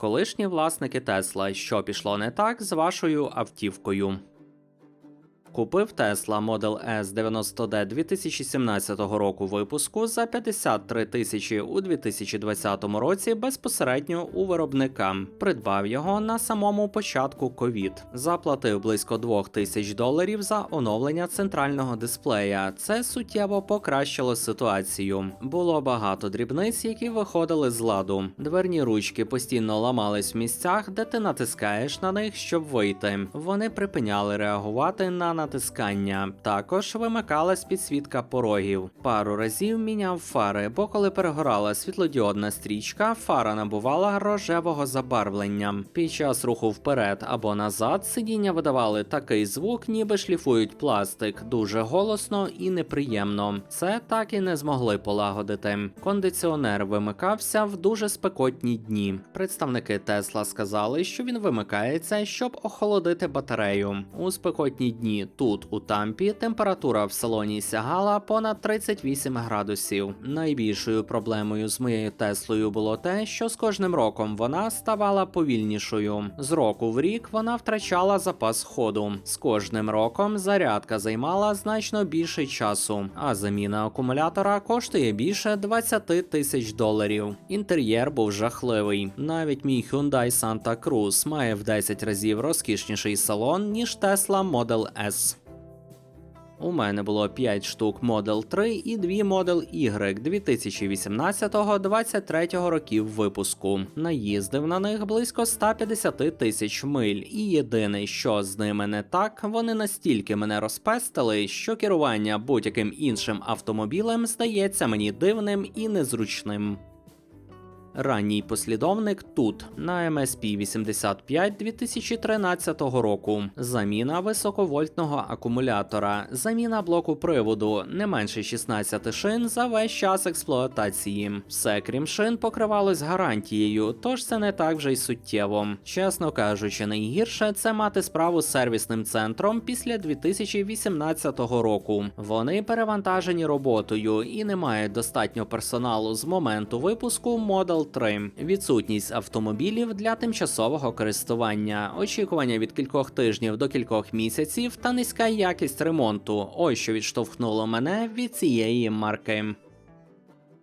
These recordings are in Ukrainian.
Колишні власники Тесла, що пішло не так з вашою автівкою. Купив Tesla Model S 90D 2017 року випуску за 53 тисячі у 2020 році безпосередньо у виробника. Придбав його на самому початку ковід. Заплатив близько 2 тисяч доларів за оновлення центрального дисплея. Це суттєво покращило ситуацію. Було багато дрібниць, які виходили з ладу. Дверні ручки постійно ламались в місцях, де ти натискаєш на них, щоб вийти. Вони припиняли реагувати на натискання. Також вимикалась підсвітка порогів. Пару разів міняв фари, бо коли перегорала світлодіодна стрічка, фара набувала рожевого забарвлення. Під час руху вперед або назад сидіння видавали такий звук, ніби шліфують пластик, дуже голосно і неприємно. Це так і не змогли полагодити. Кондиціонер вимикався в дуже спекотні дні. Представники Тесла сказали, що він вимикається, щоб охолодити батарею. У спекотні дні тут, у Тампі, температура в салоні сягала понад 38 градусів. Найбільшою проблемою з моєю Теслою було те, що з кожним роком вона ставала повільнішою. З року в рік вона втрачала запас ходу. З кожним роком зарядка займала значно більше часу, а заміна акумулятора коштує більше 20 тисяч доларів. Інтер'єр був жахливий. Навіть мій Hyundai Santa Cruz має в 10 разів розкішніший салон, ніж Tesla Model S. У мене було 5 штук Model 3 і 2 Model Y 2018-23 років випуску. Наїздив на них близько 150 тисяч миль, і єдине, що з ними не так, вони настільки мене розпестили, що керування будь-яким іншим автомобілем здається мені дивним і незручним. Ранній послідовник тут на MSP 85 2013 року. Заміна високовольтного акумулятора, заміна блоку приводу, не менше 16 шин за весь час експлуатації. Все крім шин покривалось гарантією, тож це не так вже й суттєво. Чесно кажучи, найгірше це мати справу з сервісним центром після 2018 року. Вони перевантажені роботою і не мають достатньо персоналу з моменту випуску Model 3. Відсутність автомобілів для тимчасового користування, очікування від кількох тижнів до кількох місяців та низька якість ремонту. Ось що відштовхнуло мене від цієї марки.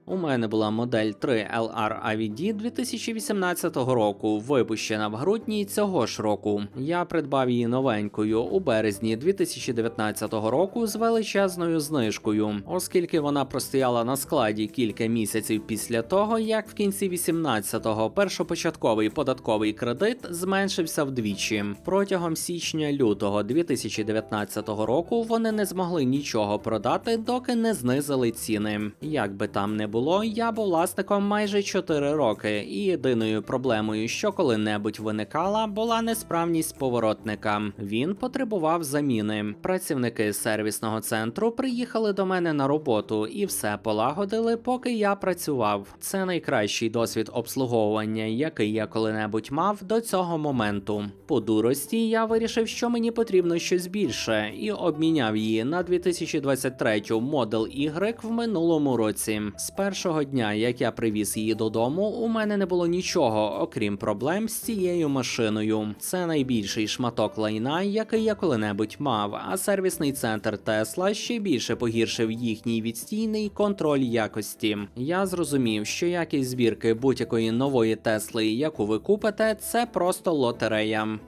У мене була модель 3 LR AVD 2018 року, випущена в грудні цього ж року. Я придбав її новенькою у березні 2019 року з величезною знижкою, оскільки вона простояла на складі кілька місяців після того, як в кінці 18-го першопочатковий податковий кредит зменшився вдвічі. Протягом січня-лютого 2019 року вони не змогли нічого продати, доки не знизили ціни. Як би там не було, я був власником майже 4 роки, і єдиною проблемою, що коли-небудь виникала, була несправність поворотника. Він потребував заміни. Працівники сервісного центру приїхали до мене на роботу і все полагодили, поки я працював. Це найкращий досвід обслуговування, який я коли-небудь мав до цього моменту. По дурості я вирішив, що мені потрібно щось більше, і обміняв її на 2023 Model Y в минулому році. Першого дня, як я привіз її додому, у мене не було нічого, окрім проблем з цією машиною. Це найбільший шматок лайна, який я коли-небудь мав. А сервісний центр Тесла ще більше погіршив їхній відстійний контроль якості. Я зрозумів, що якість збірки будь-якої нової Тесли, яку ви купите, це просто лотерея.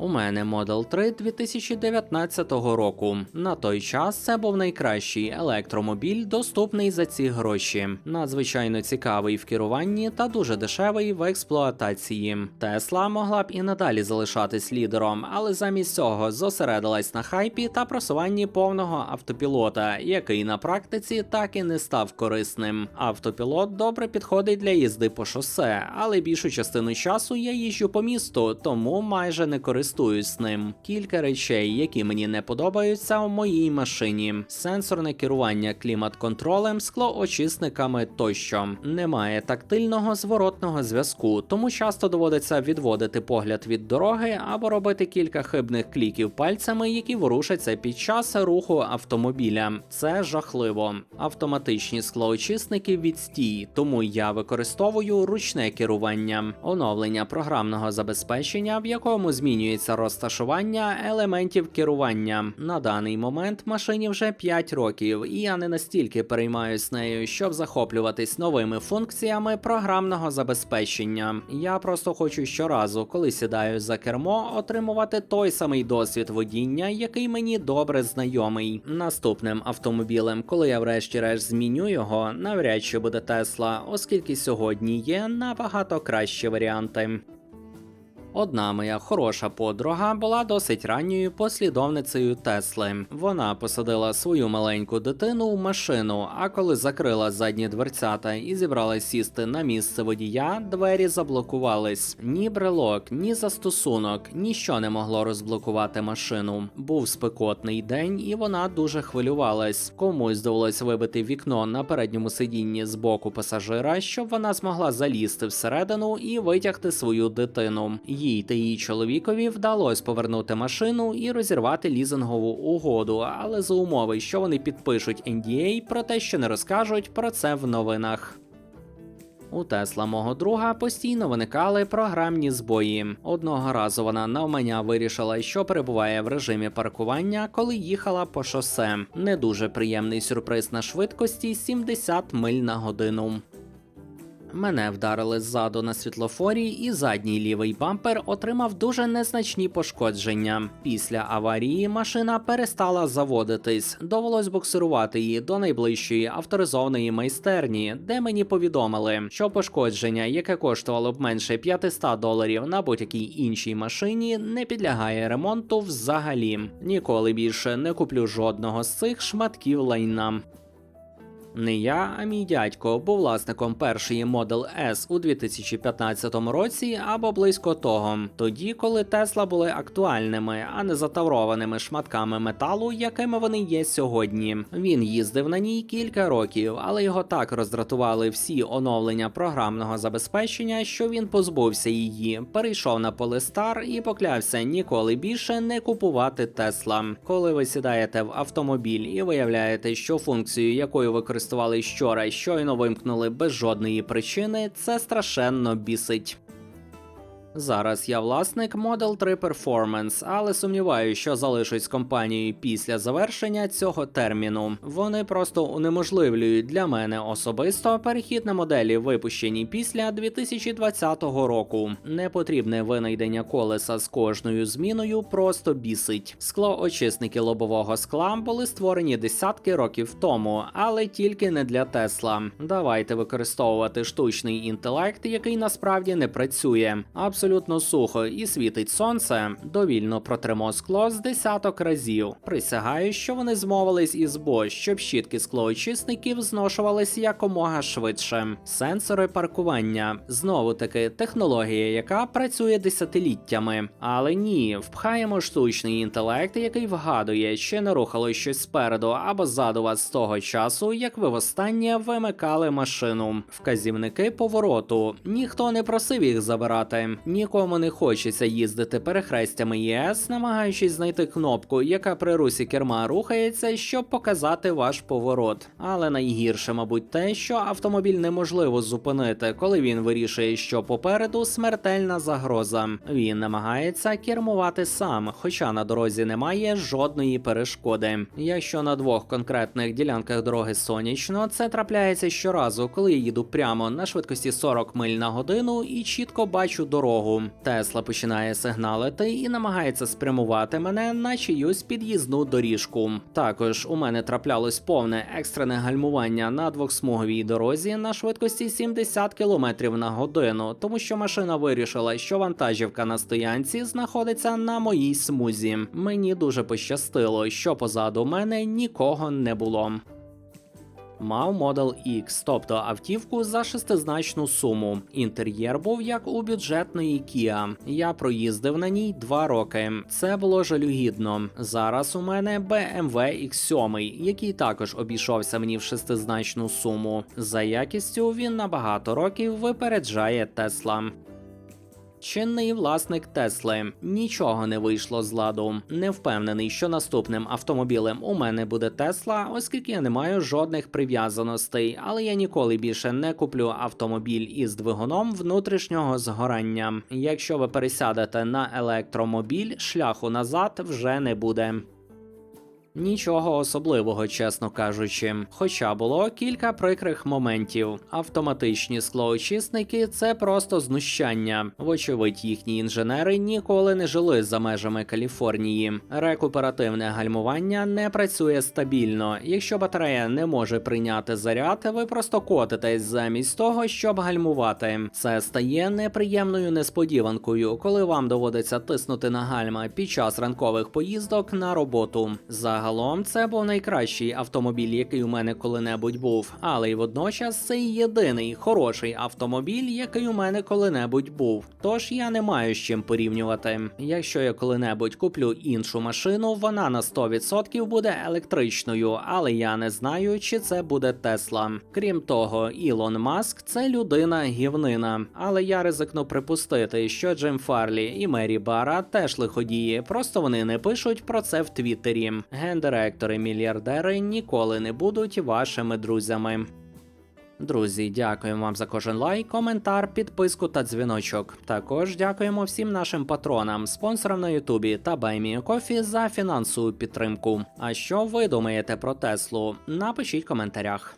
У мене Model 3 2019 року. На той час це був найкращий електромобіль, доступний за ці гроші. Надзвичайно цікавий в керуванні та дуже дешевий в експлуатації. Тесла могла б і надалі залишатись лідером, але замість цього зосередилась на хайпі та просуванні повного автопілота, який на практиці так і не став корисним. Автопілот добре підходить для їзди по шосе, але більшу частину часу я їжджу по місту, тому майже не користуюсь користуюсь ним. Кілька речей, які мені не подобаються у моїй машині: сенсорне керування клімат-контролем, склоочисниками тощо. Немає тактильного зворотного зв'язку, тому часто доводиться відводити погляд від дороги або робити кілька хибних кліків пальцями, які ворушаться під час руху автомобіля. Це жахливо. Автоматичні склоочисники відстій, тому я використовую ручне керування, оновлення програмного забезпечення, в якому змінюється розташування елементів керування. На даний момент машині вже 5 років, і я не настільки переймаюсь нею, щоб захоплюватись новими функціями програмного забезпечення. Я просто хочу щоразу, коли сідаю за кермо, отримувати той самий досвід водіння, який мені добре знайомий. Наступним автомобілем, коли я врешті-решт зміню його, навряд чи буде Тесла, оскільки сьогодні є набагато кращі варіанти. Одна моя хороша подруга була досить ранньою послідовницею Тесли. Вона посадила свою маленьку дитину у машину, а коли закрила задні дверцята і зібралась сісти на місце водія, двері заблокувались. Ні брелок, ні застосунок, ніщо не могло розблокувати машину. Був спекотний день, і вона дуже хвилювалась. Комусь довелось вибити вікно на передньому сидінні з боку пасажира, щоб вона змогла залізти всередину і витягти свою дитину. Їй та її чоловікові вдалося повернути машину і розірвати лізингову угоду, але за умови, що вони підпишуть NDA про те, що не розкажуть про це в новинах. У Тесла мого друга постійно виникали програмні збої. Одного разу вона навмання вирішила, що перебуває в режимі паркування, коли їхала по шосе. Не дуже приємний сюрприз на швидкості 70 миль на годину. Мене вдарили ззаду на світлофорі, і задній лівий бампер отримав дуже незначні пошкодження. Після аварії машина перестала заводитись. Довелось буксирувати її до найближчої авторизованої майстерні, де мені повідомили, що пошкодження, яке коштувало б менше 500 доларів на будь-якій іншій машині, не підлягає ремонту взагалі. Ніколи більше не куплю жодного з цих шматків лайна. Не я, а мій дядько був власником першої Model S у 2015 році або близько того, тоді, коли Тесла були актуальними, а не затаврованими шматками металу, якими вони є сьогодні. Він їздив на ній кілька років, але його так роздратували всі оновлення програмного забезпечення, що він позбувся її, перейшов на Polestar і поклявся ніколи більше не купувати Тесла. Коли ви сідаєте в автомобіль і виявляєте, що функцію, якою ви щора і щойно вимкнули без жодної причини, це страшенно бісить. Зараз я власник Model 3 Performance, але сумніваюся, що залишусь з компанією після завершення цього терміну. Вони просто унеможливлюють для мене особисто перехід на моделі, випущені після 2020 року. Непотрібне винайдення колеса з кожною зміною просто бісить. Склоочисники лобового скла були створені десятки років тому, але тільки не для Тесла. Давайте використовувати штучний інтелект, який насправді не працює. Сухо і світить сонце. Довільно протримо скло з десяток разів. Присягаю, що вони змовились із Bosch, щоб щітки склоочисників зношувалися якомога швидше. Сенсори паркування знову таки технологія, яка працює десятиліттями. Але ні, впхаємо штучний інтелект, який вгадує, чи не рухало щось спереду або ззаду вас з того часу, як ви востаннє вимикали машину. Вказівники повороту. Ніхто не просив їх забирати. Нікому не хочеться їздити перехрестями ЄС, намагаючись знайти кнопку, яка при русі керма рухається, щоб показати ваш поворот. Але найгірше, мабуть, те, що автомобіль неможливо зупинити, коли він вирішує, що попереду смертельна загроза. Він намагається кермувати сам, хоча на дорозі немає жодної перешкоди. Якщо на двох конкретних ділянках дороги сонячно, це трапляється щоразу, коли я їду прямо на швидкості 40 миль на годину і чітко бачу дорогу. Тесла починає сигналити і намагається спрямувати мене на чиюсь під'їзну доріжку. Також у мене траплялось повне екстрене гальмування на двохсмуговій дорозі на швидкості 70 км на годину, тому що машина вирішила, що вантажівка на стоянці знаходиться на моїй смузі. Мені дуже пощастило, що позаду мене нікого не було. Мав Model X, тобто автівку за шестизначну суму. Інтер'єр був як у бюджетної Kia. Я проїздив на ній два роки. Це було жалюгідно. Зараз у мене BMW X7, який також обійшовся мені в шестизначну суму. За якістю він на багато років випереджає Тесла. Чинний власник Тесли нічого не вийшло з ладу. Не впевнений, що наступним автомобілем у мене буде Тесла, оскільки я не маю жодних прив'язаностей, але я ніколи більше не куплю автомобіль із двигуном внутрішнього згорання. Якщо ви пересядете на електромобіль, шляху назад вже не буде. Нічого особливого, чесно кажучи. Хоча було кілька прикрих моментів. Автоматичні склоочисники це просто знущання. Вочевидь, їхні інженери ніколи не жили за межами Каліфорнії. Рекуперативне гальмування не працює стабільно. Якщо батарея не може прийняти заряд, ви просто котитесь замість того, щоб гальмувати. Це стає неприємною несподіванкою, коли вам доводиться тиснути на гальма під час ранкових поїздок на роботу. Загалом це був найкращий автомобіль, який у мене коли-небудь був, але й водночас це єдиний хороший автомобіль, який у мене коли-небудь був. Тож я не маю з чим порівнювати. Якщо я коли-небудь куплю іншу машину, вона на 100% буде електричною, але я не знаю, чи це буде Тесла. Крім того, Ілон Маск це людина гівнина. Але я ризикну припустити, що Джим Фарлі і Мері Бара теж лиходії, просто вони не пишуть про це в Твіттері. Гендиректори-мільярдери ніколи не будуть вашими друзями. Друзі, дякуємо вам за кожен лайк, коментар, підписку та дзвіночок. Також дякуємо всім нашим патронам, спонсорам на Ютубі та Байміюкофі за фінансову підтримку. А що ви думаєте про Теслу? Напишіть в коментарях.